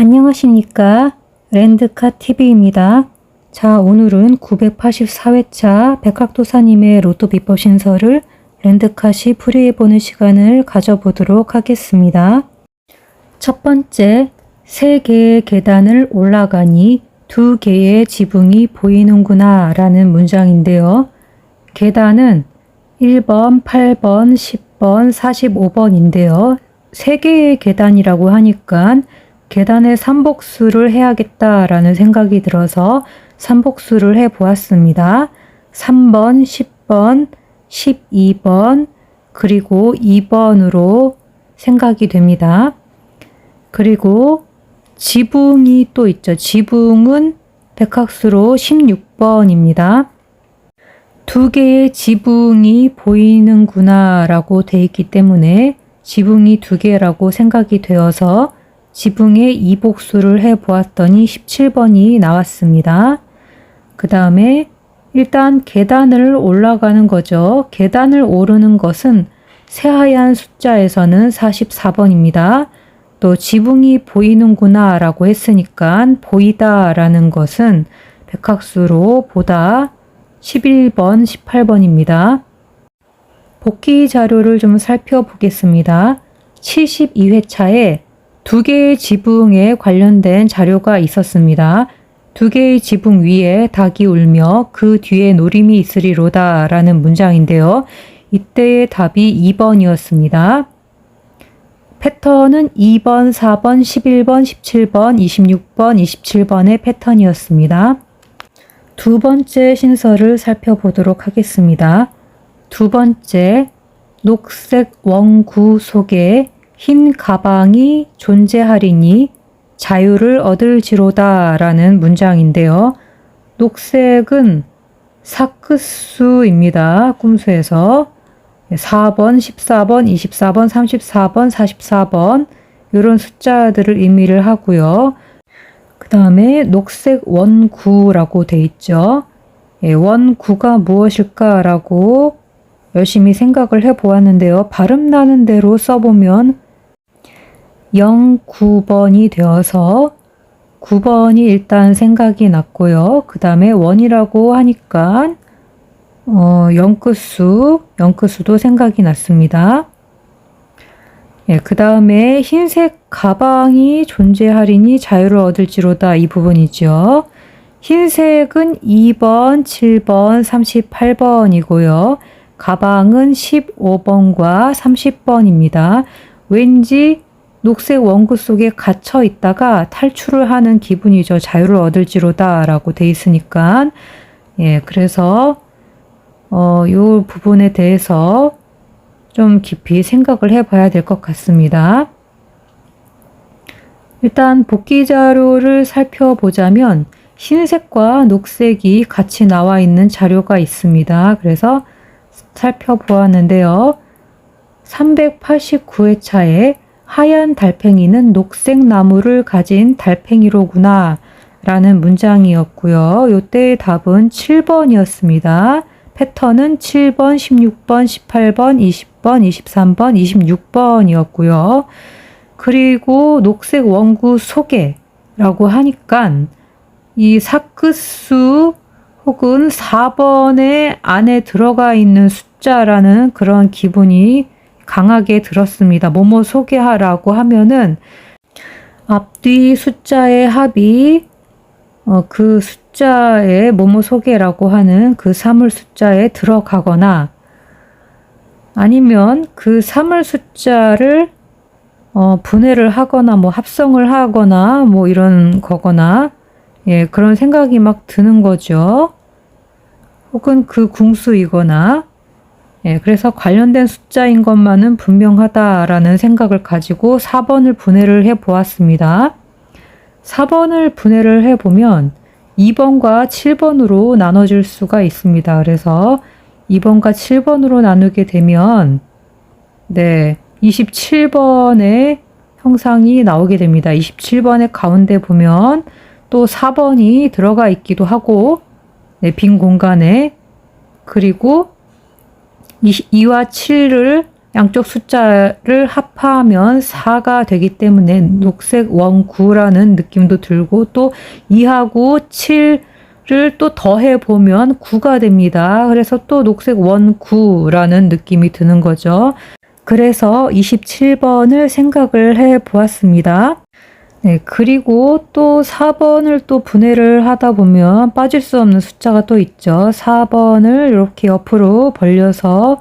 안녕하십니까. 랜드카 TV입니다. 자, 오늘은 984회차 백학도사님의 로또 비법 신설을 랜드카시 풀이해보는 시간을 가져보도록 하겠습니다. 첫 번째, 세 개의 계단을 올라가니 두 개의 지붕이 보이는구나 라는 문장인데요. 계단은 1번, 8번, 10번, 45번인데요. 세 개의 계단이라고 하니까 계단의 삼복수를 해야겠다라는 생각이 들어서 삼복수를 해 보았습니다. 3번, 10번, 12번, 그리고 2번으로 생각이 됩니다. 그리고 지붕이 또 있죠. 지붕은 백학수로 16번입니다. 두 개의 지붕이 보이는구나 라고 돼 있기 때문에 지붕이 두 개라고 생각이 되어서 지붕의 이복수를 해 보았더니 17번이 나왔습니다. 그 다음에 일단 계단을 올라가는 거죠. 계단을 오르는 것은 새하얀 숫자에서는 44번입니다. 또 지붕이 보이는구나 라고 했으니까 보이다 라는 것은 백학수로 보다 11번, 18번입니다. 복귀 자료를 좀 살펴보겠습니다. 72회차에 두 개의 지붕에 관련된 자료가 있었습니다. 두 개의 지붕 위에 닭이 울며 그 뒤에 노림이 있으리로다 라는 문장인데요. 이때의 답이 2번이었습니다. 패턴은 2번, 4번, 11번, 17번, 26번, 27번의 패턴이었습니다. 두 번째 신설을 살펴보도록 하겠습니다. 두 번째, 녹색 원구 속에 흰 가방이 존재하리니 자유를 얻을지로다 라는 문장인데요. 녹색은 사크수입니다. 꿈수에서 4번, 14번, 24번, 34번, 44번 이런 숫자들을 의미를 하고요. 그 다음에 녹색 원구라고 돼 있죠. 예, 원구가 무엇일까라고 열심히 생각을 해 보았는데요. 발음 나는 대로 써보면 09번이 되어서 9번이 일단 생각이 났고요. 그 다음에 원이라고 하니까 어, 영끝수, 영끝수도 생각이 났습니다. 예, 그 다음에 흰색 가방이 존재하리니 자유를 얻을지로다 이 부분이죠. 흰색은 2번, 7번, 38번이고요. 가방은 15번과 30번입니다. 왠지 녹색 원구 속에 갇혀 있다가 탈출을 하는 기분이죠. 자유를 얻을지로다 라고 돼 있으니까. 예, 그래서, 어, 요 부분에 대해서 좀 깊이 생각을 해 봐야 될 것 같습니다. 일단 복귀 자료를 살펴보자면 흰색과 녹색이 같이 나와 있는 자료가 있습니다. 그래서 살펴보았는데요. 389회차에 하얀 달팽이는 녹색 나무를 가진 달팽이로구나 라는 문장이었고요. 요때의 답은 7번이었습니다. 패턴은 7번, 16번, 18번, 20번, 23번, 26번이었고요. 그리고 녹색 원구 소개라고 하니까 이 사크수 혹은 4번의 안에 들어가 있는 숫자라는 그런 기분이 강하게 들었습니다. 뭐뭐 소개하라고 하면은 앞뒤 숫자의 합이 어, 그 숫자에 뭐뭐 소개라고 하는 그 사물 숫자에 들어가거나 아니면 그 사물 숫자를 어, 분해를 하거나 뭐 합성을 하거나 뭐 이런 거거나 예, 그런 생각이 막 드는 거죠. 혹은 그 궁수이거나 예, 그래서 관련된 숫자인 것만은 분명하다라는 생각을 가지고 4번을 분해를 해 보았습니다. 4번을 분해를 해 보면 2번과 7번으로 나눠질 수가 있습니다. 그래서 2번과 7번으로 나누게 되면 네, 27번의 형상이 나오게 됩니다. 27번의 가운데 보면 또 4번이 들어가 있기도 하고 네, 빈 공간에 그리고 2와 7을 양쪽 숫자를 합하면 4가 되기 때문에 녹색 원구라는 느낌도 들고 또 2하고 7을 또 더해 보면 9가 됩니다. 그래서 또 녹색 원구라는 느낌이 드는 거죠. 그래서 27번을 생각을 해 보았습니다. 네, 그리고 또 4번을 또 분해를 하다 보면 빠질 수 없는 숫자가 또 있죠. 4번을 이렇게 옆으로 벌려서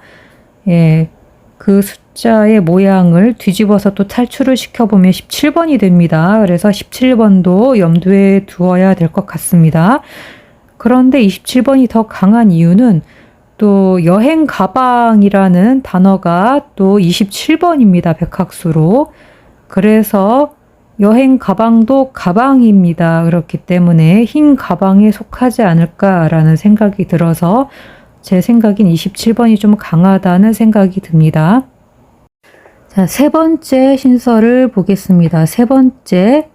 예, 그 숫자의 모양을 뒤집어서 또 탈출을 시켜보면 17번이 됩니다. 그래서 17번도 염두에 두어야 될 것 같습니다. 그런데 27번이 더 강한 이유는 또 여행 가방이라는 단어가 또 27번입니다. 백학수로. 그래서 여행 가방도 가방입니다. 그렇기 때문에 흰 가방에 속하지 않을까라는 생각이 들어서 제 생각인 27번이 좀 강하다는 생각이 듭니다. 자, 세 번째 신설을 보겠습니다. 세 번째,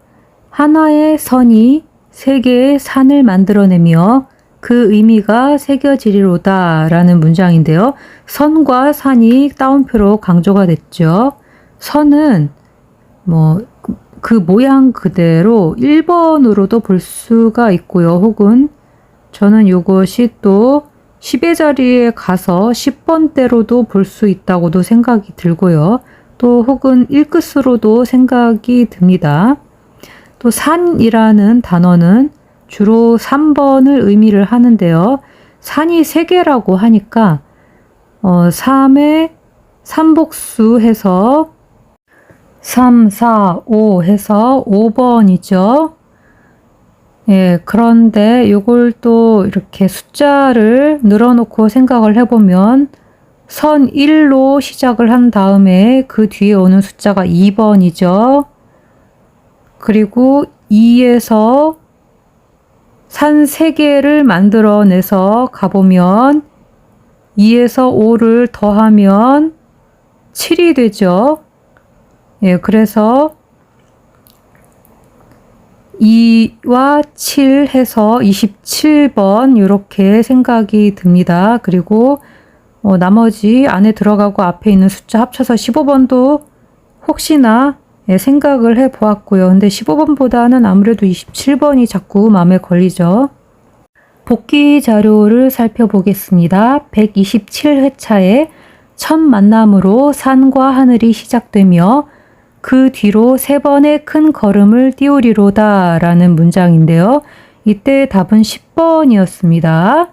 하나의 선이 세 개의 산을 만들어내며 그 의미가 새겨지리로다 라는 문장인데요. 선과 산이 따옴표로 강조가 됐죠. 선은 뭐 그 모양 그대로 1번으로도 볼 수가 있고요. 혹은 저는 이것이 또 10의 자리에 가서 10번대로도 볼 수 있다고도 생각이 들고요. 또 혹은 1끝으로도 생각이 듭니다. 또 산이라는 단어는 주로 3번을 의미를 하는데요. 산이 3개라고 하니까 어, 3의 삼복수 해서 3, 4, 5 해서 5번이죠. 예, 그런데 이걸 또 이렇게 숫자를 늘어놓고 생각을 해보면 선 1로 시작을 한 다음에 그 뒤에 오는 숫자가 2번이죠. 그리고 2에서 산 3개를 만들어내서 가보면 2에서 5를 더하면 7이 되죠. 예, 그래서 2와 7 해서 27번 이렇게 생각이 듭니다. 그리고 어, 나머지 안에 들어가고 앞에 있는 숫자 합쳐서 15번도 혹시나 예, 생각을 해 보았고요. 근데 15번보다는 아무래도 27번이 자꾸 마음에 걸리죠. 복귀 자료를 살펴보겠습니다. 127회차에 첫 만남으로 산과 하늘이 시작되며 그 뒤로 세 번의 큰 걸음을 띄우리로다 라는 문장인데요. 이때 답은 10번이었습니다.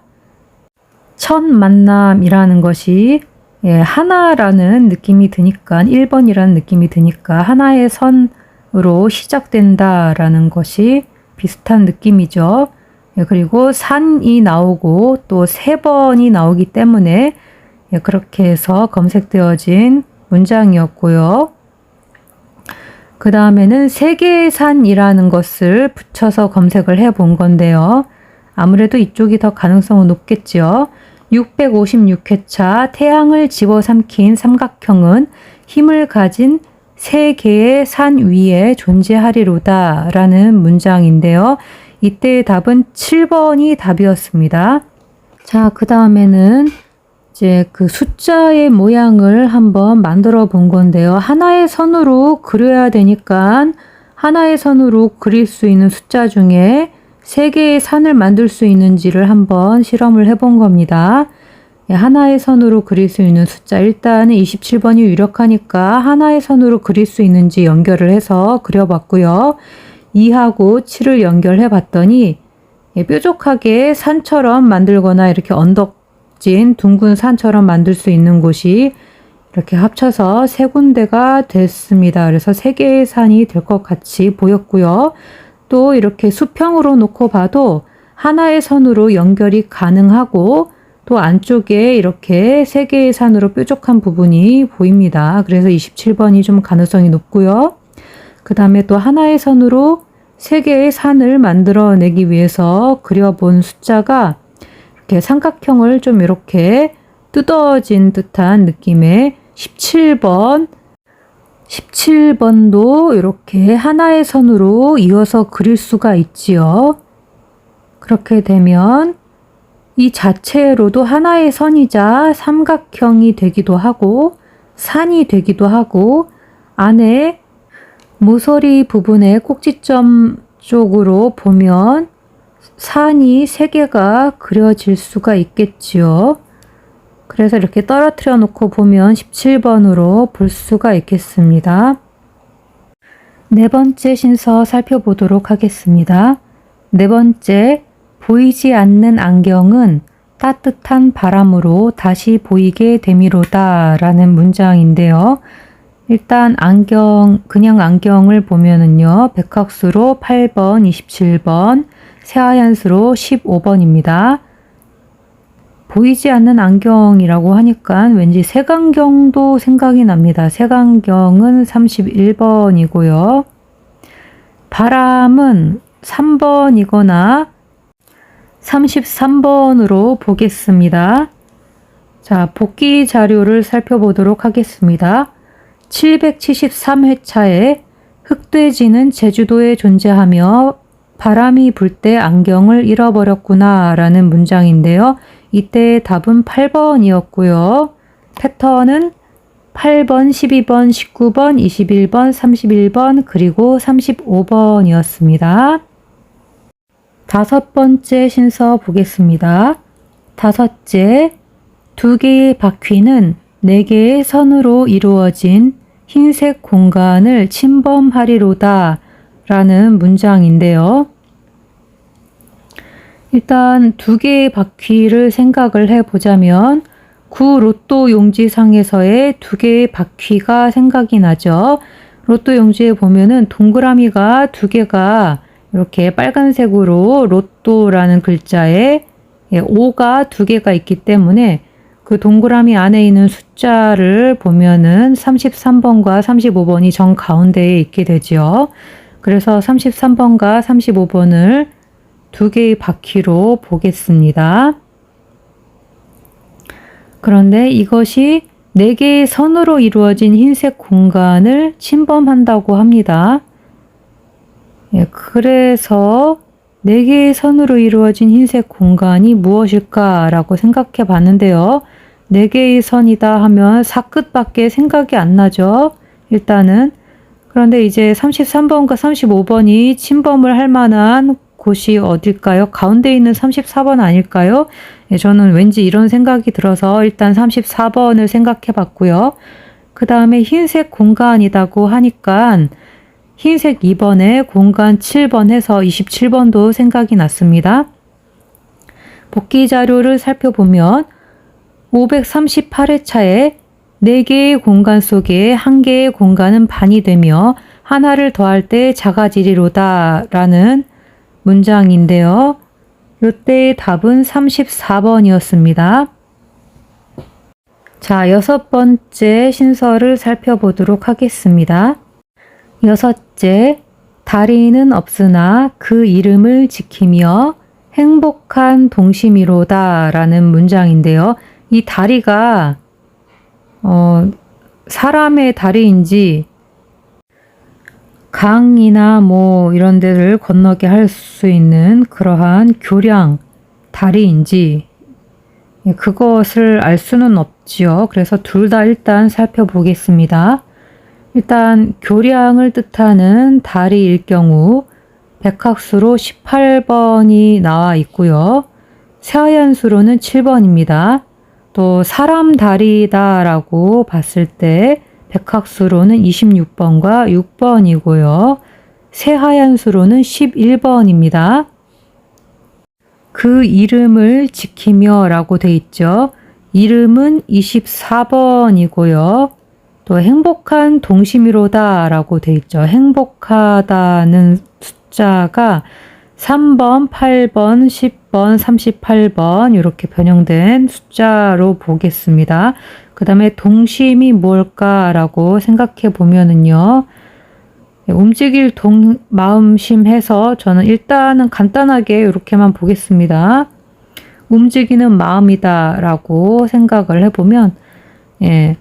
첫 만남이라는 것이 예, 하나라는 느낌이 드니까 1번이라는 느낌이 드니까 하나의 선으로 시작된다라는 것이 비슷한 느낌이죠. 예, 그리고 산이 나오고 또 세 번이 나오기 때문에 예, 그렇게 해서 검색되어진 문장이었고요. 그 다음에는 세계산이라는 것을 붙여서 검색을 해 본 건데요. 아무래도 이쪽이 더 가능성은 높겠죠. 656회차 태양을 집어 삼킨 삼각형은 힘을 가진 세 개의 산 위에 존재하리로다 라는 문장인데요. 이때의 답은 7번이 답이었습니다. 자, 그 다음에는 이제 그 숫자의 모양을 한번 만들어 본 건데요. 하나의 선으로 그려야 되니까 하나의 선으로 그릴 수 있는 숫자 중에 세 개의 산을 만들 수 있는지를 한번 실험을 해 본 겁니다. 예, 하나의 선으로 그릴 수 있는 숫자 일단은 27번이 유력하니까 하나의 선으로 그릴 수 있는지 연결을 해서 그려봤고요. 2하고 7을 연결해 봤더니 예, 뾰족하게 산처럼 만들거나 이렇게 언덕 진 둥근 산처럼 만들 수 있는 곳이 이렇게 합쳐서 세 군데가 됐습니다. 그래서 세 개의 산이 될 것 같이 보였고요. 또 이렇게 수평으로 놓고 봐도 하나의 선으로 연결이 가능하고 또 안쪽에 이렇게 세 개의 산으로 뾰족한 부분이 보입니다. 그래서 27번이 좀 가능성이 높고요. 그 다음에 또 하나의 선으로 세 개의 산을 만들어내기 위해서 그려본 숫자가 이렇게 삼각형을 좀 이렇게 뜯어진 듯한 느낌의 17번, 17번도 이렇게 하나의 선으로 이어서 그릴 수가 있지요. 그렇게 되면 이 자체로도 하나의 선이자 삼각형이 되기도 하고 산이 되기도 하고 안에 모서리 부분의 꼭지점 쪽으로 보면 산이 세 개가 그려질 수가 있겠지요. 그래서 이렇게 떨어뜨려 놓고 보면 17번으로 볼 수가 있겠습니다. 네 번째 신서 살펴보도록 하겠습니다. 네 번째, 보이지 않는 안경은 따뜻한 바람으로 다시 보이게 되미로다 라는 문장인데요. 일단 안경, 그냥 안경을 보면은요, 백학수로 8번, 27번, 새하얀 수로 15번입니다. 보이지 않는 안경이라고 하니까 왠지 색안경도 생각이 납니다. 색안경은 31번이고요. 바람은 3번이거나 33번으로 보겠습니다. 자, 복귀 자료를 살펴보도록 하겠습니다. 773회차에 흑돼지는 제주도에 존재하며 바람이 불 때 안경을 잃어버렸구나 라는 문장인데요. 이때 답은 8번이었고요. 패턴은 8번, 12번, 19번, 21번, 31번, 그리고 35번이었습니다. 다섯 번째 신서 보겠습니다. 다섯째, 두 개의 바퀴는 네 개의 선으로 이루어진 흰색 공간을 침범하리로다 라는 문장인데요. 일단 두 개의 바퀴를 생각을 해보자면 구 로또 용지상에서의 두 개의 바퀴가 생각이 나죠. 로또 용지에 보면은 동그라미가 두 개가 이렇게 빨간색으로 로또라는 글자에 5가 두 개가 있기 때문에 그 동그라미 안에 있는 숫자를 보면은 33번과 35번이 정 가운데에 있게 되죠. 그래서 33번과 35번을 두 개의 바퀴로 보겠습니다. 그런데 이것이 네 개의 선으로 이루어진 흰색 공간을 침범한다고 합니다. 예, 그래서 네 개의 선으로 이루어진 흰색 공간이 무엇일까라고 생각해 봤는데요. 네 개의 선이다 하면 사끝밖에 생각이 안 나죠. 일단은 그런데 이제 33번과 35번이 침범을 할 만한 곳이 어딜까요? 가운데 있는 34번 아닐까요? 예, 저는 왠지 이런 생각이 들어서 일단 34번을 생각해 봤고요. 그 다음에 흰색 공간이라고 하니까 흰색 2번에 공간 7번 해서 27번도 생각이 났습니다. 복귀 자료를 살펴보면 538회차에 4개의 공간 속에 1개의 공간은 반이 되며 하나를 더할 때 작아지리로다 라는 문장인데요. 이때의 답은 34번이었습니다. 자, 여섯 번째 신설을 살펴보도록 하겠습니다. 여섯째, 다리는 없으나 그 이름을 지키며 행복한 동심이로다 라는 문장인데요. 이 다리가, 어, 사람의 다리인지 강이나 뭐 이런 데를 건너게 할 수 있는 그러한 교량 다리인지 예, 그것을 알 수는 없지요. 그래서 둘 다 일단 살펴보겠습니다. 일단 교량을 뜻하는 다리일 경우 백학수로 18번이 나와 있고요. 새하얀수로는 7번입니다. 또 사람 다리다라고 봤을 때 백학수로는 26번과 6번이고요. 새하얀 수로는 11번입니다. 그 이름을 지키며 라고 돼 있죠. 이름은 24번이고요. 또 행복한 동심이로다 라고 돼 있죠. 행복하다는 숫자가 3번, 8번, 10번, 38번 이렇게 변형된 숫자로 보겠습니다. 그 다음에 동심이 뭘까라고 생각해 보면은요. 움직일 동, 마음심 해서 저는 일단은 간단하게 이렇게만 보겠습니다. 움직이는 마음이다 라고 생각을 해보면, 예,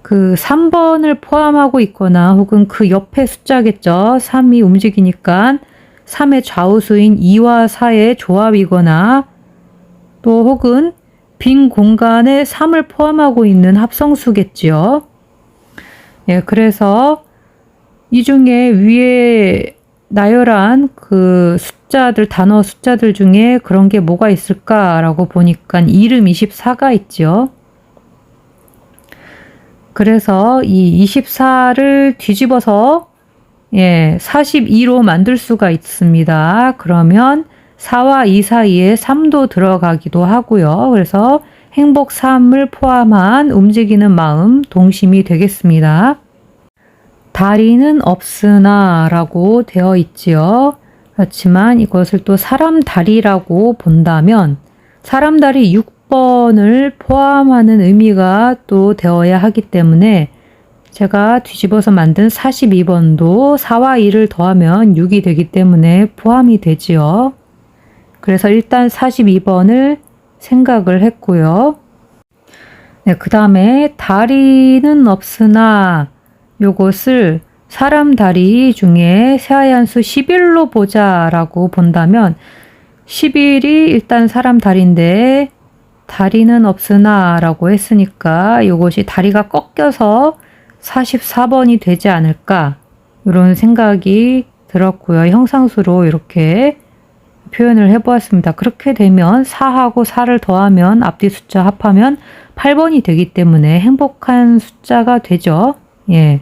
그 3번을 포함하고 있거나 혹은 그 옆에 숫자겠죠. 3이 움직이니까 3의 좌우수인 2와 4의 조합이거나 또 혹은 빈 공간에 3을 포함하고 있는 합성수겠지요. 예, 그래서 이 중에 위에 나열한 그 숫자들, 단어 숫자들 중에 그런 게 뭐가 있을까라고 보니까 이름 24가 있죠. 그래서 이 24를 뒤집어서 예, 42로 만들 수가 있습니다. 그러면 4와 2 사이에 3도 들어가기도 하고요. 그래서 행복 3을 포함한 움직이는 마음, 동심이 되겠습니다. 다리는 없으나 라고 되어 있지요. 그렇지만 이것을 또 사람 다리라고 본다면 사람 다리 6번을 포함하는 의미가 또 되어야 하기 때문에 제가 뒤집어서 만든 42번도 4와 2를 더하면 6이 되기 때문에 포함이 되지요. 그래서 일단 42번을 생각을 했고요. 네, 그 다음에 다리는 없으나 요것을 사람 다리 중에 새하얀 수 11로 보자 라고 본다면 11이 일단 사람 다리인데 다리는 없으나 라고 했으니까 요것이 다리가 꺾여서 44번이 되지 않을까 이런 생각이 들었고요. 형상수로 이렇게 표현을 해보았습니다. 그렇게 되면 4하고 4를 더하면 앞뒤 숫자 합하면 8번이 되기 때문에 행복한 숫자가 되죠. 예.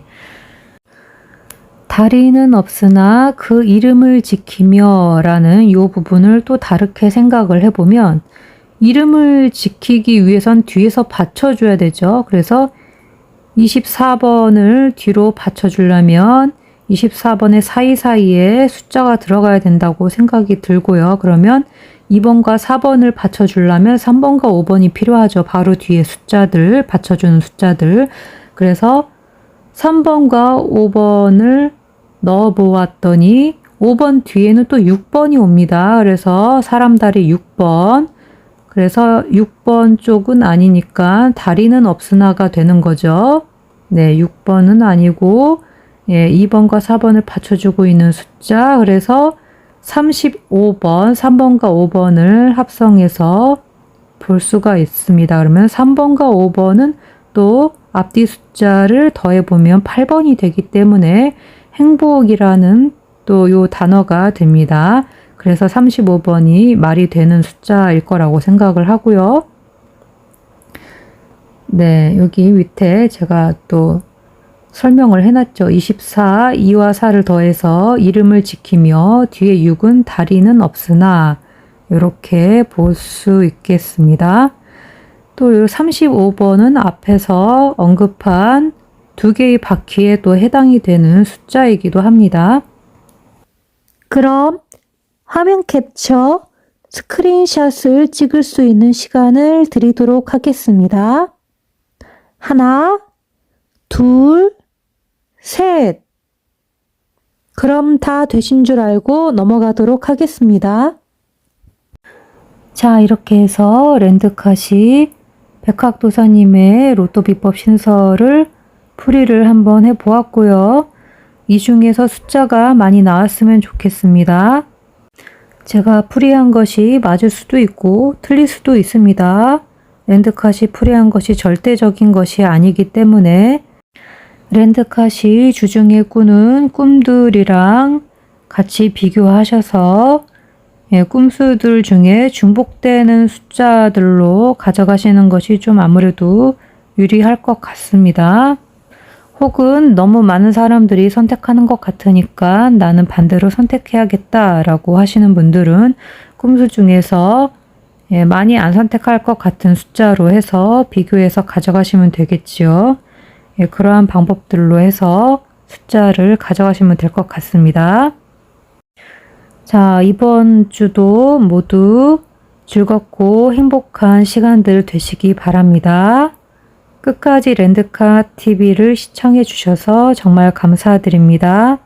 다리는 없으나 그 이름을 지키며 라는 이 부분을 또 다르게 생각을 해보면 이름을 지키기 위해선 뒤에서 받쳐줘야 되죠. 그래서 24번을 뒤로 받쳐주려면 24번의 사이사이에 숫자가 들어가야 된다고 생각이 들고요. 그러면 2번과 4번을 받쳐주려면 3번과 5번이 필요하죠. 바로 뒤에 숫자들, 받쳐주는 숫자들. 그래서 3번과 5번을 넣어 보았더니 5번 뒤에는 또 6번이 옵니다. 그래서 사람 다리 6번. 그래서 6번 쪽은 아니니까 다리는 없으나가 되는 거죠. 네, 6번은 아니고 예, 2번과 4번을 받쳐주고 있는 숫자. 그래서 35번, 3번과 5번을 합성해서 볼 수가 있습니다. 그러면 3번과 5번은 또 앞뒤 숫자를 더해보면 8번이 되기 때문에 행복이라는 또 요 단어가 됩니다. 그래서 35번이 말이 되는 숫자일 거라고 생각을 하고요. 네, 여기 밑에 제가 또 설명을 해놨죠. 24, 2와 4를 더해서 이름을 지키며 뒤에 6은 다리는 없으나 이렇게 볼 수 있겠습니다. 또 35번은 앞에서 언급한 두 개의 바퀴에 또 해당이 되는 숫자이기도 합니다. 그럼 화면 캡처 스크린샷을 찍을 수 있는 시간을 드리도록 하겠습니다. 하나, 둘, 셋. 그럼 다 되신 줄 알고 넘어가도록 하겠습니다. 자, 이렇게 해서 랜드카시 백학도사님의 로또 비법 신설을 풀이를 한번 해보았고요. 이 중에서 숫자가 많이 나왔으면 좋겠습니다. 제가 풀이한 것이 맞을 수도 있고 틀릴 수도 있습니다. 랜드카시 풀이한 것이 절대적인 것이 아니기 때문에 랜드카시 주중에 꾸는 꿈들이랑 같이 비교하셔서 예, 꿈수들 중에 중복되는 숫자들로 가져가시는 것이 좀 아무래도 유리할 것 같습니다. 혹은 너무 많은 사람들이 선택하는 것 같으니까 나는 반대로 선택해야겠다라고 하시는 분들은 꿈수 중에서 예, 많이 안 선택할 것 같은 숫자로 해서 비교해서 가져가시면 되겠지요. 예, 그러한 방법들로 해서 숫자를 가져가시면 될 것 같습니다. 자, 이번 주도 모두 즐겁고 행복한 시간들 되시기 바랍니다. 끝까지 랜드카 TV를 시청해 주셔서 정말 감사드립니다.